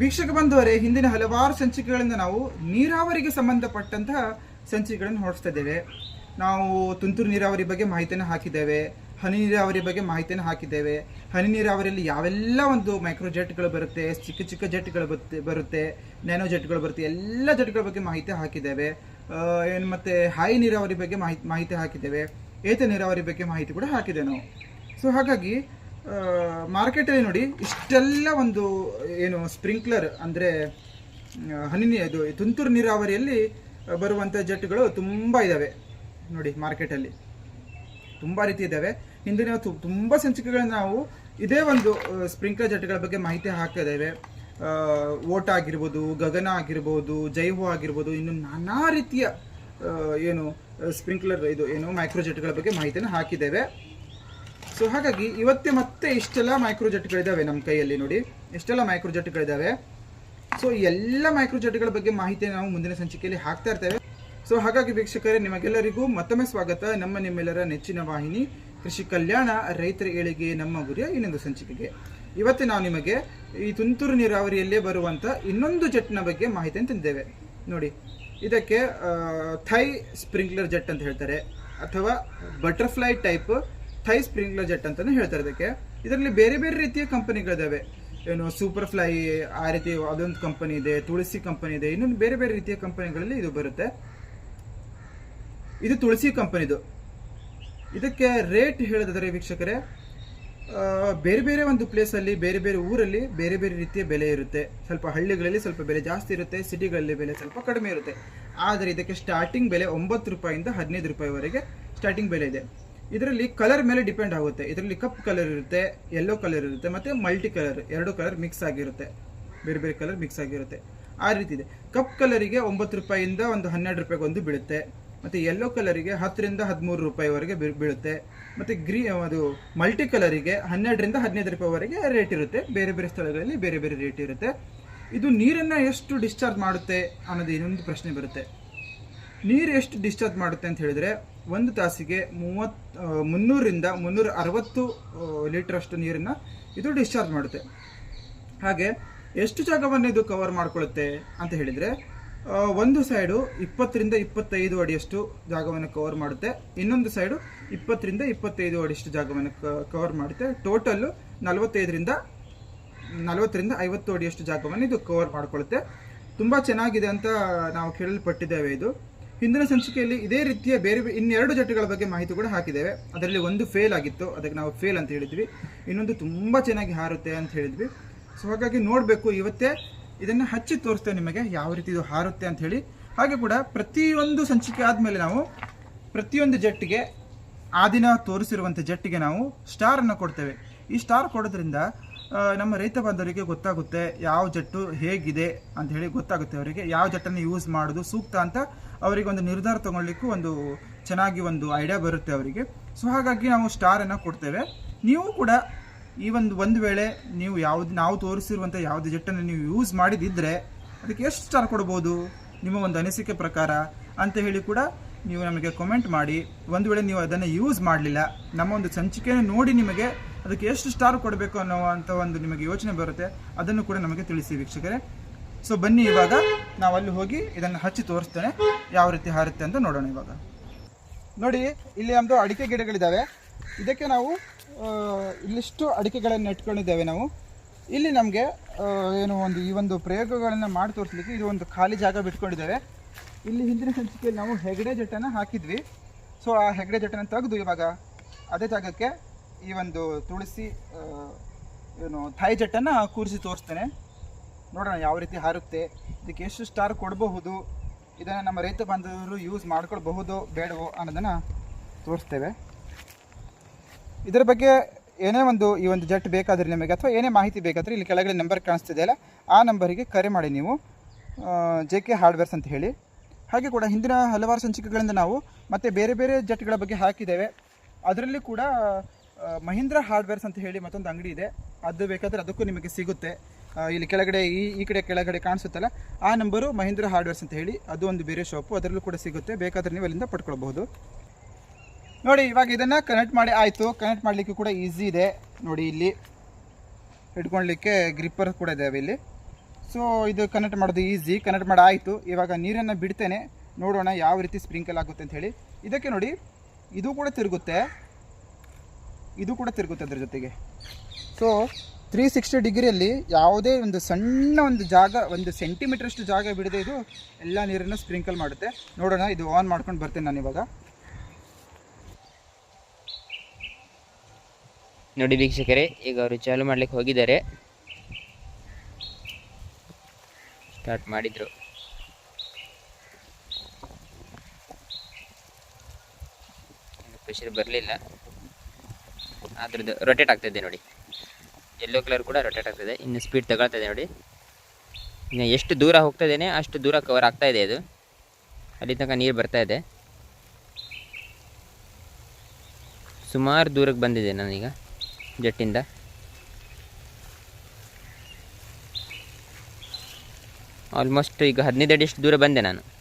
ವೀಕ್ಷಕ ಬಂಧುವರೇ, ಹಿಂದಿನ ಹಲವಾರು ಸಂಚಿಕೆಗಳಿಂದ ನಾವು ನೀರಾವರಿಗೆ ಸಂಬಂಧಪಟ್ಟಂತಹ ಸಂಚಿಕೆಗಳನ್ನು ಹೊರಡಿಸ್ತಾ ಇದ್ದೇವೆ. ನಾವು ತುಂತುರು ನೀರಾವರಿ ಬಗ್ಗೆ ಮಾಹಿತಿಯನ್ನು ಹಾಕಿದ್ದೇವೆ, ಹನಿ ನೀರಾವರಿ ಬಗ್ಗೆ ಮಾಹಿತಿಯನ್ನು ಹಾಕಿದ್ದೇವೆ. ಹನಿ ನೀರಾವರಿಯಲ್ಲಿ ಯಾವೆಲ್ಲ ಒಂದು ಮೈಕ್ರೋ ಜೆಟ್ಗಳು ಬರುತ್ತೆ, ಚಿಕ್ಕ ಚಿಕ್ಕ ಜೆಟ್ಗಳು ಬರುತ್ತೆ ಬರುತ್ತೆ, ನ್ಯಾನೋ ಜೆಟ್ಗಳು ಬರುತ್ತೆ, ಎಲ್ಲ ಜೆಟ್ಗಳ ಬಗ್ಗೆ ಮಾಹಿತಿ ಹಾಕಿದ್ದೇವೆ. ಏನು ಮತ್ತು ಹೈ ನೀರಾವರಿ ಬಗ್ಗೆ ಮಾಹಿತಿ ಮಾಹಿತಿ ಹಾಕಿದ್ದೇವೆ. ಏತ ನೀರಾವರಿ ಬಗ್ಗೆ ಮಾಹಿತಿ ಕೂಡ ಹಾಕಿದ್ದೇವೆ ನಾವು. ಸೊ ಹಾಗಾಗಿ ಮಾರ್ಕೆಟಲ್ಲಿ ನೋಡಿ, ಇಷ್ಟೆಲ್ಲ ಒಂದು, ಏನು ಸ್ಪ್ರಿಂಕ್ಲರ್ ಅಂದರೆ ಹನಿ, ಇದು ತುಂತುರು ನೀರಾವರಿಯಲ್ಲಿ ಬರುವಂಥ ಜೆಟ್ಗಳು ತುಂಬ ಇದ್ದಾವೆ ನೋಡಿ ಮಾರ್ಕೆಟಲ್ಲಿ ತುಂಬ ರೀತಿ ಇದ್ದಾವೆ ಹಿಂದಿನ ತು- ತುಂಬ ಸಂಚಿಕೆಗಳನ್ನು ನಾವು ಇದೇ ಒಂದು ಸ್ಪ್ರಿಂಕ್ಲರ್ ಜೆಟ್ಗಳ ಬಗ್ಗೆ ಮಾಹಿತಿ ಹಾಕಿದ್ದೇವೆ ಓಟ ಆಗಿರ್ಬೋದು, ಗಗನ ಆಗಿರ್ಬೋದು, ಜೈಹೋ ಆಗಿರ್ಬೋದು, ಇನ್ನು ನಾನಾ ರೀತಿಯ ಏನು ಸ್ಪ್ರಿಂಕ್ಲರ್ ಇದು, ಏನು ಮೈಕ್ರೋ ಜೆಟ್ಗಳ ಬಗ್ಗೆ ಮಾಹಿತಿಯನ್ನು ಹಾಕಿದ್ದೇವೆ. ಸೊ ಹಾಗಾಗಿ ಇವತ್ತೇ ಮತ್ತೆ ಇಷ್ಟೆಲ್ಲ ಮೈಕ್ರೋಜೆಟ್ಗಳಿದ್ದಾವೆ ನಮ್ಮ ಕೈಯಲ್ಲಿ ನೋಡಿ. ಇಷ್ಟೆಲ್ಲ ಮೈಕ್ರೋಜೆಟ್ಗಳಿದ್ದಾವೆ ಸೊ ಎಲ್ಲ ಮೈಕ್ರೋಜೆಟ್ಗಳ ಬಗ್ಗೆ ಮಾಹಿತಿ ನಾವು ಮುಂದಿನ ಸಂಚಿಕೆಯಲ್ಲಿ ಹಾಕ್ತಾ ಇರ್ತೇವೆ. ಸೊ ಹಾಗಾಗಿ ವೀಕ್ಷಕರೇ, ನಿಮಗೆಲ್ಲರಿಗೂ ಮತ್ತೊಮ್ಮೆ ಸ್ವಾಗತ. ನಮ್ಮ ನಿಮ್ಮೆಲ್ಲರ ನೆಚ್ಚಿನ ವಾಹಿನಿ ಕೃಷಿ ಕಲ್ಯಾಣ ರೈತರ ಏಳಿಗೆ ನಮ್ಮ ಗುರಿಯ ಇನ್ನೊಂದು ಸಂಚಿಕೆಗೆ. ಇವತ್ತು ನಾವು ನಿಮಗೆ ಈ ತುಂತುರು ನೀರಾವರಿಯಲ್ಲೇ ಬರುವಂಥ ಇನ್ನೊಂದು ಜೆಟ್ನ ಬಗ್ಗೆ ಮಾಹಿತಿಯನ್ನು ತಂದಿದ್ದೇವೆ. ನೋಡಿ, ಇದಕ್ಕೆ ಥೈ ಸ್ಪ್ರಿಂಕ್ಲರ್ ಜೆಟ್ ಅಂತ ಹೇಳ್ತಾರೆ. ಅಥವಾ ಬಟರ್ಫ್ಲೈ ಟೈಪ್ ಥೈ ಸ್ಪ್ರಿಂಗ್ಲರ್ ಜೆಟ್ ಅಂತಾನೆ ಹೇಳ್ತಾರೆ ಇದಕ್ಕೆ. ಇದರಲ್ಲಿ ಬೇರೆ ಬೇರೆ ರೀತಿಯ ಕಂಪನಿಗಳಿದಾವೆ. ಏನು ಸೂಪರ್ ಫ್ಲೈ ಆ ರೀತಿ ಅದೊಂದು ಕಂಪನಿ ಇದೆ, ತುಳಸಿ ಕಂಪನಿ ಇದೆ, ಇನ್ನೊಂದು ಬೇರೆ ಬೇರೆ ರೀತಿಯ ಕಂಪನಿಗಳಲ್ಲಿ ಇದು ಬರುತ್ತೆ. ಇದು ತುಳಸಿ ಕಂಪನಿದು ಇದಕ್ಕೆ ರೇಟ್ ಹೇಳೋದಾದರೆ ವೀಕ್ಷಕರೇ ಬೇರೆ ಬೇರೆ ಒಂದು ಪ್ಲೇಸಲ್ಲಿ ಬೇರೆ ಬೇರೆ ಊರಲ್ಲಿ ಬೇರೆ ಬೇರೆ ರೀತಿಯ ಬೆಲೆ ಇರುತ್ತೆ. ಸ್ವಲ್ಪ ಹಳ್ಳಿಗಳಲ್ಲಿ ಸ್ವಲ್ಪ ಬೆಲೆ ಜಾಸ್ತಿ ಇರುತ್ತೆ ಸಿಟಿಗಳಲ್ಲಿ ಬೆಲೆ ಸ್ವಲ್ಪ ಕಡಿಮೆ ಇರುತ್ತೆ. ಆದರೆ ಇದಕ್ಕೆ ಸ್ಟಾರ್ಟಿಂಗ್ ಬೆಲೆ ಒಂಬತ್ತು ರೂಪಾಯಿಂದ ಹದಿನೈದು ರೂಪಾಯಿವರೆಗೆ ಸ್ಟಾರ್ಟಿಂಗ್ ಬೆಲೆ ಇದೆ. ಇದರಲ್ಲಿ ಕಲರ್ ಮೇಲೆ ಡಿಪೆಂಡ್ ಆಗುತ್ತೆ. ಇದರಲ್ಲಿ ಕಪ್ ಕಲರ್ ಇರುತ್ತೆ ಯೆಲ್ಲೋ ಕಲರ್ ಇರುತ್ತೆ, ಮತ್ತು ಮಲ್ಟಿ ಕಲರ್ ಎರಡು ಕಲರ್ ಮಿಕ್ಸ್ ಆಗಿರುತ್ತೆ. ಬೇರೆ ಬೇರೆ ಕಲರ್ ಮಿಕ್ಸ್ ಆಗಿರುತ್ತೆ. ಆ ರೀತಿ ಇದೆ. ಕಪ್ ಕಲರಿಗೆ ಒಂಬತ್ತು ರೂಪಾಯಿಂದ ಒಂದು ಹನ್ನೆರಡು ರೂಪಾಯಿಗೆ ಒಂದು ಬೀಳುತ್ತೆ. ಮತ್ತು ಯೆಲ್ಲೋ ಕಲರಿಗೆ ಹತ್ತರಿಂದ ಹದಿಮೂರು ರೂಪಾಯಿವರೆಗೆ ಬೀಳ್- ಬೀಳುತ್ತೆ. ಮತ್ತು ಗ್ರೀ ಅದು ಮಲ್ಟಿ ಕಲರಿಗೆ ಹನ್ನೆರಡರಿಂದ ಹದಿನೈದು ರೂಪಾಯಿವರೆಗೆ ರೇಟ್ ಇರುತ್ತೆ. ಬೇರೆ ಬೇರೆ ಸ್ಥಳಗಳಲ್ಲಿ ಬೇರೆ ಬೇರೆ ರೇಟ್ ಇರುತ್ತೆ. ಇದು ನೀರನ್ನು ಎಷ್ಟು ಡಿಸ್ಚಾರ್ಜ್ ಮಾಡುತ್ತೆ ಅನ್ನೋದು ಇನ್ನೊಂದು ಪ್ರಶ್ನೆ ಬರುತ್ತೆ. ನೀರು ಎಷ್ಟು ಡಿಸ್ಚಾರ್ಜ್ ಮಾಡುತ್ತೆ ಅಂತ ಹೇಳಿದ್ರೆ ಒಂದು ತಾಸಿಗೆ ಮೂವತ್ ಮುನ್ನೂರರಿಂದ ಮುನ್ನೂರಿಂದ ಮುನ್ನೂರ ಅರವತ್ತು ಲೀಟರ್ ಅಷ್ಟು ನೀರನ್ನು ಇದು ಡಿಸ್ಚಾರ್ಜ್ ಮಾಡುತ್ತೆ. ಹಾಗೆ ಎಷ್ಟು ಜಾಗವನ್ನು ಇದು ಕವರ್ ಮಾಡಿಕೊಳ್ಳುತ್ತೆ ಅಂತ ಹೇಳಿದರೆ ಒಂದು ಸೈಡು ಇಪ್ಪತ್ತರಿಂದ ಇಪ್ಪತ್ತೈದು ಅಡಿಯಷ್ಟು ಜಾಗವನ್ನು ಕವರ್ ಮಾಡುತ್ತೆ. ಇನ್ನೊಂದು ಸೈಡು ಇಪ್ಪತ್ತರಿಂದ ಇಪ್ಪತ್ತೈದು ಅಡಿಯಷ್ಟು ಜಾಗವನ್ನು ಕವರ್ ಮಾಡುತ್ತೆ. ಟೋಟಲ್ಲು ನಲವತ್ತೈದರಿಂದ, ನಲವತ್ತರಿಂದ ಐವತ್ತು ಅಡಿಯಷ್ಟು ಜಾಗವನ್ನು ಇದು ಕವರ್ ಮಾಡಿಕೊಳ್ಳುತ್ತೆ. ತುಂಬ ಚೆನ್ನಾಗಿದೆ ಅಂತ ನಾವು ಕೇಳಲ್ಪಟ್ಟಿದ್ದೇವೆ ಇದು. ಹಿಂದಿನ ಸಂಚಿಕೆಯಲ್ಲಿ ಇದೇ ರೀತಿಯ ಬೇರೆ ಇನ್ನೆರಡು ಜಟ್ಟುಗಳ ಬಗ್ಗೆ ಮಾಹಿತಿ ಕೂಡ ಹಾಕಿದ್ದೇವೆ. ಅದರಲ್ಲಿ ಒಂದು ಫೇಲ್ ಆಗಿತ್ತು. ಅದಕ್ಕೆ ನಾವು ಫೇಲ್ ಅಂತ ಹೇಳಿದ್ವಿ. ಇನ್ನೊಂದು ತುಂಬ ಚೆನ್ನಾಗಿ ಹಾರುತ್ತೆ ಅಂತ ಹೇಳಿದ್ವಿ. ಸೊ ಹಾಗಾಗಿ ನೋಡಬೇಕು. ಇವತ್ತೇ ಇದನ್ನು ಹಚ್ಚಿ ತೋರಿಸ್ತೇವೆ ನಿಮಗೆ ಯಾವ ರೀತಿ ಇದು ಹಾರುತ್ತೆ ಅಂತ ಹೇಳಿ. ಹಾಗೆ ಕೂಡ ಪ್ರತಿಯೊಂದು ಸಂಚಿಕೆ ಆದಮೇಲೆ ನಾವು ಪ್ರತಿಯೊಂದು ಜಟ್ಟಿಗೆ ಆ ದಿನ ತೋರಿಸಿರುವಂಥ ಜಟ್ಟಿಗೆ ನಾವು ಸ್ಟಾರನ್ನು ಕೊಡ್ತೇವೆ. ಈ ಸ್ಟಾರ್ ಕೊಡೋದ್ರಿಂದ ನಮ್ಮ ರೈತ ಬಾಂಧವರಿಗೆ ಗೊತ್ತಾಗುತ್ತೆ ಯಾವ ಜಟ್ಟು ಹೇಗಿದೆ ಅಂತ ಹೇಳಿ ಗೊತ್ತಾಗುತ್ತೆ ಅವರಿಗೆ. ಯಾವ ಜಟ್ಟನ್ನು ಯೂಸ್ ಮಾಡೋದು ಸೂಕ್ತ ಅಂತ ಅವರಿಗೆ ಒಂದು ನಿರ್ಧಾರ ತಗೊಳ್ಲಿಕ್ಕೂ ಒಂದು ಚೆನ್ನಾಗಿ ಒಂದು ಐಡಿಯಾ ಬರುತ್ತೆ ಅವರಿಗೆ. ಸೊ ಹಾಗಾಗಿ ನಾವು ಸ್ಟಾರನ್ನು ಕೊಡ್ತೇವೆ. ನೀವು ಕೂಡ ಈ ಒಂದು ಒಂದು ವೇಳೆ ನೀವು ಯಾವ್ದು, ನಾವು ತೋರಿಸಿರುವಂಥ ಯಾವುದೇ ಜಟ್ಟನ್ನು ನೀವು ಯೂಸ್ ಮಾಡಿದಿದ್ದರೆ ಅದಕ್ಕೆ ಎಷ್ಟು ಸ್ಟಾರ್ ಕೊಡ್ಬೋದು? ನಿಮ್ಮ ಒಂದು ಅನಿಸಿಕೆ ಪ್ರಕಾರ ಅಂತ ಹೇಳಿ ಕೂಡ ನೀವು ನಮಗೆ ಕಮೆಂಟ್ ಮಾಡಿ. ಒಂದು ವೇಳೆ ನೀವು ಅದನ್ನು ಯೂಸ್ ಮಾಡಲಿಲ್ಲ, ನಮ್ಮ ಒಂದು ಸಂಚಿಕೆಯನ್ನು ನೋಡಿ ನಿಮಗೆ ಅದಕ್ಕೆ ಎಷ್ಟು ಸ್ಟಾರ್ ಕೊಡಬೇಕು ಅನ್ನೋ ಅಂತ ಒಂದು ನಿಮಗೆ ಯೋಚನೆ ಬರುತ್ತೆ, ಅದನ್ನು ಕೂಡ ನಮಗೆ ತಿಳಿಸಿ ವೀಕ್ಷಕರೇ. ಸೊ ಬನ್ನಿ ಇವಾಗ, ನಾವು ಅಲ್ಲಿ ಹೋಗಿ ಇದನ್ನು ಹಚ್ಚಿ ತೋರಿಸ್ತೇನೆ, ಯಾವ ರೀತಿ ಹಾರುತ್ತೆ ಅಂತ ನೋಡೋಣ ಇವಾಗ. ನೋಡಿ, ಇಲ್ಲಿ ನಮ್ಮದು ಅಡಿಕೆ ಗಿಡಗಳಿದ್ದಾವೆ ಇದಕ್ಕೆ ನಾವು ಇಲ್ಲಿಷ್ಟು ಅಡಿಕೆಗಳನ್ನು ನೆಟ್ಕೊಂಡಿದ್ದೇವೆ ನಾವು. ಇಲ್ಲಿ ನಮಗೆ ಏನು ಒಂದು, ಈ ಒಂದು ಪ್ರಯೋಗಗಳನ್ನು ಮಾಡಿ ತೋರಿಸ್ಲಿಕ್ಕೆ ಇದು ಒಂದು ಖಾಲಿ ಜಾಗ ಬಿಟ್ಕೊಂಡಿದ್ದೇವೆ. ಇಲ್ಲಿ ಹಿಂದಿನ ಸಂಚಿಕೆಯಲ್ಲಿ ನಾವು ಹೆಗಡೆ ಜಟ್ಟನ್ನು ಹಾಕಿದ್ವಿ. ಸೊ ಆ ಹೆಗಡೆ ಜಟ್ಟನ್ನು ತೆಗೆದು ಇವಾಗ, ಅದೇ ಜಾಗಕ್ಕೆ ಈ ಒಂದು ತುಳಸಿ ಏನು, ಥಾಯ್ ಜಟ್ಟನ್ನು ಕೂರಿಸಿ ತೋರಿಸ್ತೇನೆ. ನೋಡೋಣ ಯಾವ ರೀತಿ ಹಾರುತ್ತೆ. ಇದಕ್ಕೆ ಎಷ್ಟು ಸ್ಟಾರ್ ಕೊಡಬಹುದು, ಇದನ್ನು ನಮ್ಮ ರೈತ ಬಾಂಧವರು ಯೂಸ್ ಮಾಡ್ಕೊಳ್ಬಹುದು ಬೇಡವೋ ಅನ್ನೋದನ್ನು ತೋರಿಸ್ತೇವೆ. ಇದರ ಬಗ್ಗೆ ಏನೇ ಒಂದು ಈ ಒಂದು ಜಟ್ ಬೇಕಾದರೆ ನಿಮಗೆ, ಅಥವಾ ಏನೇ ಮಾಹಿತಿ ಬೇಕಾದರೆ ಇಲ್ಲಿ ಕೆಳಗಡೆ ನಂಬರ್ ಕಾಣಿಸ್ತಿದೆಯಲ್ಲ ಆ ನಂಬರಿಗೆ ಕರೆ ಮಾಡಿ ನೀವು. ಜೆ ಕೆ ಹಾರ್ಡ್ವೇರ್ಸ್ ಅಂತ ಹೇಳಿ. ಹಾಗೆ ಕೂಡ ಹಿಂದಿನ ಹಲವಾರು ಸಂಚಿಕೆಗಳಿಂದ ನಾವು ಮತ್ತೆ ಬೇರೆ ಬೇರೆ ಜಟ್ಗಳ ಬಗ್ಗೆ ಹಾಕಿದ್ದೇವೆ. ಅದರಲ್ಲಿ ಕೂಡ ಮಹೀಂದ್ರ ಹಾರ್ಡ್ವೇರ್ಸ್ ಅಂತ ಹೇಳಿ ಮತ್ತೊಂದು ಅಂಗಡಿ ಇದೆ. ಅದು ಬೇಕಾದರೆ ಅದಕ್ಕೂ ನಿಮಗೆ ಸಿಗುತ್ತೆ. ಇಲ್ಲಿ ಕೆಳಗಡೆ ಈ ಈ ಕಡೆ ಕೆಳಗಡೆ ಕಾಣಿಸುತ್ತಲ್ಲ, ಆ ನಂಬರು ಮಹೀಂದ್ರ ಹಾರ್ಡ್ವೇರ್ಸ್ ಅಂತ ಹೇಳಿ, ಅದು ಒಂದು ಬೇರೆ ಶಾಪು ಅದರಲ್ಲೂ ಕೂಡ ಸಿಗುತ್ತೆ. ಬೇಕಾದರೆ ನೀವು ಅಲ್ಲಿಂದ ಪಡ್ಕೊಳ್ಬಹುದು. ನೋಡಿ, ಇವಾಗ ಇದನ್ನು ಕನೆಕ್ಟ್ ಮಾಡಿ ಆಯಿತು. ಕನೆಕ್ಟ್ ಮಾಡಲಿಕ್ಕೆ ಕೂಡ ಈಸಿ ಇದೆ. ನೋಡಿ, ಇಲ್ಲಿ ಹಿಡ್ಕೊಳ್ಲಿಕ್ಕೆ ಗ್ರಿಪ್ಪರ್ ಕೂಡ ಇದ್ದಾವೆ ಇಲ್ಲಿ. ಸೊ ಇದು ಕನೆಕ್ಟ್ ಮಾಡೋದು ಈಸಿ ಕನೆಕ್ಟ್ ಮಾಡಿ ಆಯಿತು. ಇವಾಗ ನೀರನ್ನು ಬಿಡ್ತೇನೆ. ನೋಡೋಣ ಯಾವ ರೀತಿ ಸ್ಪ್ರಿಂಕಲ್ ಆಗುತ್ತೆ ಅಂತ ಹೇಳಿ. ಇದಕ್ಕೆ ನೋಡಿ, ಇದು ಕೂಡ ತಿರುಗುತ್ತೆ. ಇದು ಕೂಡ ತಿರುಗುತ್ತೆ ಅದ್ರ ಜೊತೆಗೆ. ಸೊ ತ್ರೀ ಸಿಕ್ಸ್ಟಿ ಡಿಗ್ರಿಯಲ್ಲಿ ಯಾವುದೇ ಒಂದು ಸಣ್ಣ ಒಂದು ಜಾಗ, ಒಂದು ಸೆಂಟಿಮೀಟ್ರಷ್ಟು ಜಾಗ ಬಿಡದೆ ಇದು ಎಲ್ಲ ನೀರನ್ನು ಸ್ಪ್ರಿಂಕಲ್ ಮಾಡುತ್ತೆ. ನೋಡೋಣ, ಇದು ಆನ್ ಮಾಡ್ಕೊಂಡು ಬರ್ತೇನೆ ನಾನು ಇವಾಗ. ನೋಡಿ ವೀಕ್ಷಕರೇ, ಈಗ ಅವರು ಚಾಲು ಮಾಡ್ಲಿಕ್ಕೆ ಹೋಗಿದ್ದಾರೆ. ಸ್ಟಾರ್ಟ್ ಮಾಡಿದ್ರು. ಪ್ರೆಷರ್ ಬರಲಿಲ್ಲ. ಅದ್ರದ್ದು ರೊಟೇಟ್ ಆಗ್ತಾಯಿದೆ ನೋಡಿ. ಯೆಲ್ಲೋ ಕಲರ್ ಕೂಡ ರೊಟೇಟ್ ಇದೆ ಇನ್ನು ಸ್ಪೀಡ್ ತಗೊಳ್ತಾ ಇದೆ ನೋಡಿ. ಇನ್ನು ಎಷ್ಟು ದೂರ ಹೋಗ್ತಾ ಇದ್ದೇನೆ ಅಷ್ಟು ದೂರ ಕವರ್ ಆಗ್ತಾ ಇದೆ ಅದು. ಅಲ್ಲಿ ತನಕ ನೀರು ಬರ್ತಾ ಇದೆ. ಸುಮಾರು ದೂರಕ್ಕೆ ಬಂದಿದೆ ನಾನೀಗ ಜಟ್ಟಿಂದ. ಆಲ್ಮೋಸ್ಟ್ ಈಗ ಹದಿನೈದು ಅಡಿಯಷ್ಟು ದೂರ ಬಂದೆ ನಾನು.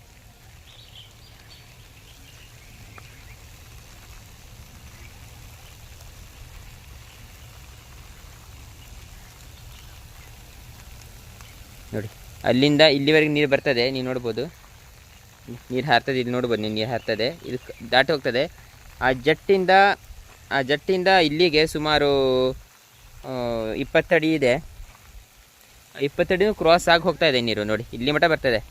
ನೋಡಿ. ಅಲ್ಲಿಂದ ಇಲ್ಲಿವರೆಗೆ ನೀರು ಬರ್ತದೆ ನೀವು ನೋಡ್ಬೋದು. ನೀರು ಹಾರ್ತದೆ, ಇಲ್ಲಿ ನೋಡ್ಬೋದು ನೀವು ನೀರು ಹಾರ್ತದೆ. ಕ- ದಾಟಿ ಹೋಗ್ತದೆ. ಆ ಜಟ್ಟಿಂದ ಆ ಜಟ್ಟಿಂದ ಇಲ್ಲಿಗೆ ಸುಮಾರು ಇಪ್ಪತ್ತಡಿ ಇದೆ. ಇಪ್ಪತ್ತಡಿನೂ ಕ್ರಾಸ್ ಆಗಿ ಹೋಗ್ತಾ ಇದೆ ನೀರು, ನೋಡಿ. ಇಲ್ಲಿ ಮಟ್ಟ ಬರ್ತದೆ.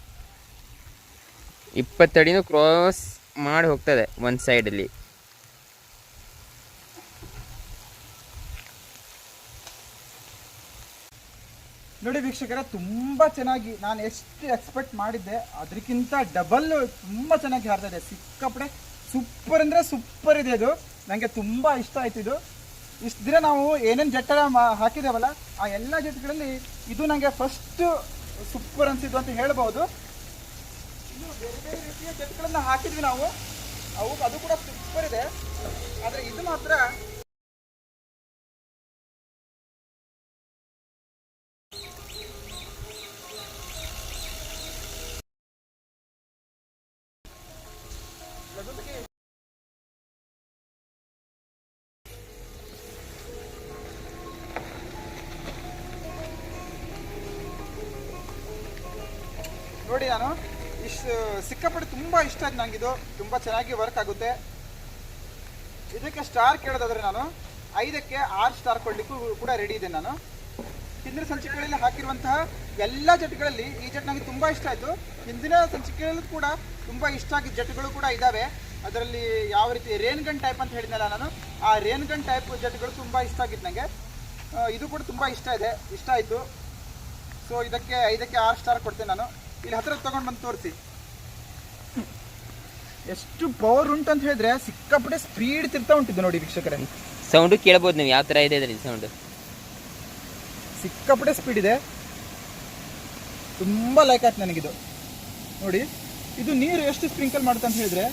ಇಪ್ಪತ್ತಡಿನೂ ಕ್ರಾಸ್ ಮಾಡಿ ಹೋಗ್ತದೆ ಒಂದು ಸೈಡಲ್ಲಿ ನೋಡಿ ವೀಕ್ಷಕರ, ತುಂಬ ಚೆನ್ನಾಗಿ ನಾನು ಎಷ್ಟು ಎಕ್ಸ್ಪೆಕ್ಟ್ ಮಾಡಿದ್ದೆ ಅದಕ್ಕಿಂತ ಡಬಲ್ ತುಂಬ ಚೆನ್ನಾಗಿ ಹಾರ್ತಾ ಇದೆ. ಸಿಕ್ಕಾಪಡೆ ಸೂಪರ್ ಅಂದರೆ ಸೂಪರ್ ಇದೆ ಇದು ನನಗೆ ತುಂಬ ಇಷ್ಟ ಆಯ್ತು ಇದು. ಇಷ್ಟು ದಿನ ನಾವು ಏನೇನು ಜಟ್ಟೆಲ್ಲ ಮಾ ಹಾಕಿದ್ದೇವಲ್ಲ ಆ ಎಲ್ಲ ಜಟ್ಗಳಲ್ಲಿ ಇದು ನನಗೆ ಫಸ್ಟು ಸೂಪರ್ ಅನಿಸಿದ್ದು ಅಂತ ಹೇಳ್ಬೋದು. ಇನ್ನು ಬೇರೆ ಬೇರೆ ರೀತಿಯ ಜಟ್ಟುಗಳನ್ನು ಹಾಕಿದ್ವಿ ನಾವು. ಅವು ಅದು ಕೂಡ ಸೂಪರ್ ಇದೆ. ಆದರೆ ಇದು ಮಾತ್ರ ನೋಡಿ ನಾನು, ಇಷ್ಟು ಸಿಕ್ಕಾಪಟ್ಟೆ ತುಂಬ ಇಷ್ಟ ಆಯ್ತು ನನಗಿದು ತುಂಬ ಚೆನ್ನಾಗಿ ವರ್ಕ್ ಆಗುತ್ತೆ. ಇದಕ್ಕೆ ಸ್ಟಾರ್ ಕೇಳೋದಾದ್ರೆ ನಾನು ಐದಕ್ಕೆ ಆರು ಸ್ಟಾರ್ ಕೊಡಲಿಕ್ಕೂ ಕೂಡ ರೆಡಿ ಇದೆ ನಾನು. ಹಿಂದಿನ ಸಂಚಿಕೆಗಳಲ್ಲಿ ಹಾಕಿರುವಂತಹ ಎಲ್ಲ ಜಟ್ಗಳಲ್ಲಿ ಈ ಜಟ್ ನನಗೆ ತುಂಬ ಇಷ್ಟ ಆಯಿತು. ಹಿಂದಿನ ಸಂಚಿಕೆಗಳಲ್ಲೂ ಕೂಡ ತುಂಬ ಇಷ್ಟ ಆಗಿದ್ದ ಜಟ್ಗಳು ಕೂಡ ಇದ್ದಾವೆ ಅದರಲ್ಲಿ ಯಾವ ರೀತಿ ರೇನ್ ಗನ್ ಟೈಪ್ ಅಂತ ಹೇಳಿದ್ನಲ್ಲ ನಾನು, ಆ ರೇನ್ ಗನ್ ಟೈಪ್ ಜಟ್ಗಳು ತುಂಬ ಇಷ್ಟ ಆಗಿತ್ತು ನನಗೆ ಇದು ಕೂಡ ತುಂಬ ಇಷ್ಟ ಇದೆ, ಇಷ್ಟ ಆಯಿತು. ಸೊ ಇದಕ್ಕೆ ಐದಕ್ಕೆ ಆರು ಸ್ಟಾರ್ ಕೊಡ್ತೇನೆ ನಾನು. ಇಲ್ಲಿ ಹತ್ರ ತಗೊಂಡು ಬಂದು ತೋರಿಸಿ. ಎಷ್ಟು ಪವರ್ ಉಂಟು ಅಂತ ಹೇಳಿದ್ರೆ ಸಿಕ್ಕಾಪಟ್ಟೆ ಸ್ಪೀಡ್ ತಿರ್ತಾ ಉಂಟಿದ್ದು ನೋಡಿ ವೀಕ್ಷಕರೇ. ಸೌಂಡು ಕೇಳ್ಬೋದು ನೀವು ಯಾವ ಥರ ಇದೆ ಸೌಂಡ್ ಸೌಂಡು ಸಿಕ್ಕಾಪಟ್ಟೆ ಸ್ಪೀಡ್ ಇದೆ. ತುಂಬ ಲೈಕ್ ಆಯ್ತು ನನಗಿದು. ನೋಡಿ ಇದು ನೀರು ಎಷ್ಟು ಸ್ಪ್ರಿಂಕಲ್ ಮಾಡುತ್ತೆ ಅಂತ ಹೇಳಿದ್ರೆ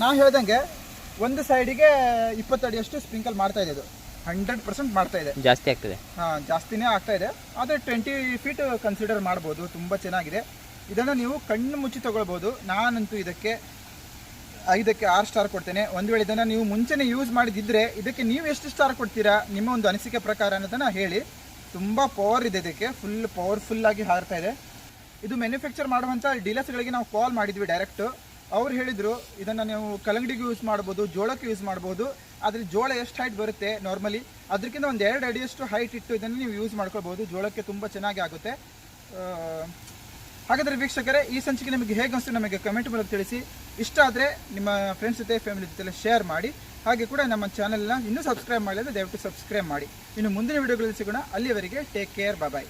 ನಾ ಹೇಳ್ದಂಗೆ ಒಂದು ಸೈಡಿಗೆ ಇಪ್ಪತ್ತು ಅಷ್ಟು ಸ್ಪ್ರಿಂಕಲ್ ಮಾಡ್ತಾ ಇದೆ ಇದು. ಹಂಡ್ರೆಡ್ ಪರ್ಸೆಂಟ್ ಮಾಡ್ತಾ ಇದೆ. ಜಾಸ್ತಿ ಆಗ್ತದೆ. ಹಾಂ ಜಾಸ್ತಿನೇ ಆಗ್ತಾ ಇದೆ. ಆದರೆ ಟ್ವೆಂಟಿ ಫೀಟ್ ಕನ್ಸಿಡರ್ ಮಾಡ್ಬೋದು ತುಂಬ ಚೆನ್ನಾಗಿದೆ. ಇದನ್ನು ನೀವು ಕಣ್ಣು ಮುಚ್ಚಿ ತಗೊಳ್ಬೋದು. ನಾನಂತೂ ಇದಕ್ಕೆ ಐದಕ್ಕೆ ಆರು ಸ್ಟಾರ್ ಕೊಡ್ತೇನೆ. ಒಂದು ವೇಳೆ ಇದನ್ನು ನೀವು ಮುಂಚೆನೇ ಯೂಸ್ ಮಾಡಿದಿದ್ರೆ ಇದಕ್ಕೆ ನೀವು ಎಷ್ಟು ಸ್ಟಾರ್ ಕೊಡ್ತೀರಾ? ನಿಮ್ಮ ಒಂದು ಅನಿಸಿಕೆ ಪ್ರಕಾರ ಅನ್ನೋದನ್ನು ಹೇಳಿ. ತುಂಬ ಪವರ್ ಇದೆ ಇದಕ್ಕೆ. ಫುಲ್ ಪವರ್ಫುಲ್ ಆಗಿ ಹಾರ್ತಾ ಇದೆ. ಇದು ಮ್ಯಾನುಫ್ಯಾಕ್ಚರ್ ಮಾಡುವಂಥ ಡೀಲರ್ಸ್ಗಳಿಗೆ ನಾವು ಕಾಲ್ ಮಾಡಿದ್ವಿ ಡೈರೆಕ್ಟು ಅವ್ರು ಹೇಳಿದರು, ಇದನ್ನು ನೀವು ಕಲಂಗಡಿಗೂ ಯೂಸ್ ಮಾಡ್ಬೋದು, ಜೋಳಕ್ಕೆ ಯೂಸ್ ಮಾಡ್ಬೋದು. ಆದರೆ ಜೋಳ ಎಷ್ಟು ಹೈಟ್ ಬರುತ್ತೆ ನಾರ್ಮಲಿ ಅದಕ್ಕಿಂತ ಒಂದು ಎರಡು ಅಡಿಯಷ್ಟು ಹೈಟ್ ಇಟ್ಟು ಇದನ್ನು ನೀವು ಯೂಸ್ ಮಾಡ್ಕೊಳ್ಬೋದು. ಜೋಳಕ್ಕೆ ತುಂಬ ಚೆನ್ನಾಗಿ ಆಗುತ್ತೆ. ಹಾಗಾದರೆ ವೀಕ್ಷಕರೇ, ಈ ಸಂಚಿಕೆ ನಿಮಗೆ ಹೇಗೆ ಅನಿಸ್ತು ನಮಗೆ ಕಮೆಂಟ್ ಮೂಲಕ ತಿಳಿಸಿ. ಇಷ್ಟ ಆದರೆ ನಿಮ್ಮ ಫ್ರೆಂಡ್ಸ್ ಜೊತೆ ಫ್ಯಾಮಿಲಿ ಜೊತೆ ಶೇರ್ ಮಾಡಿ. ಹಾಗೆ ಕೂಡ ನಮ್ಮ ಚಾನಲ್ನ ಇನ್ನೂ ಸಬ್ಸ್ಕ್ರೈಬ್ ಮಾಡಿದ್ರೆ ದಯವಿಟ್ಟು ಸಬ್ಸ್ಕ್ರೈಬ್ ಮಾಡಿ. ಇನ್ನು ಮುಂದಿನ ವಿಡಿಯೋಗಳಲ್ಲಿ ಸಿಗೋಣ. ಅಲ್ಲಿವರೆಗೆ ಟೇಕ್ ಕೇರ್ ಬಾಯ್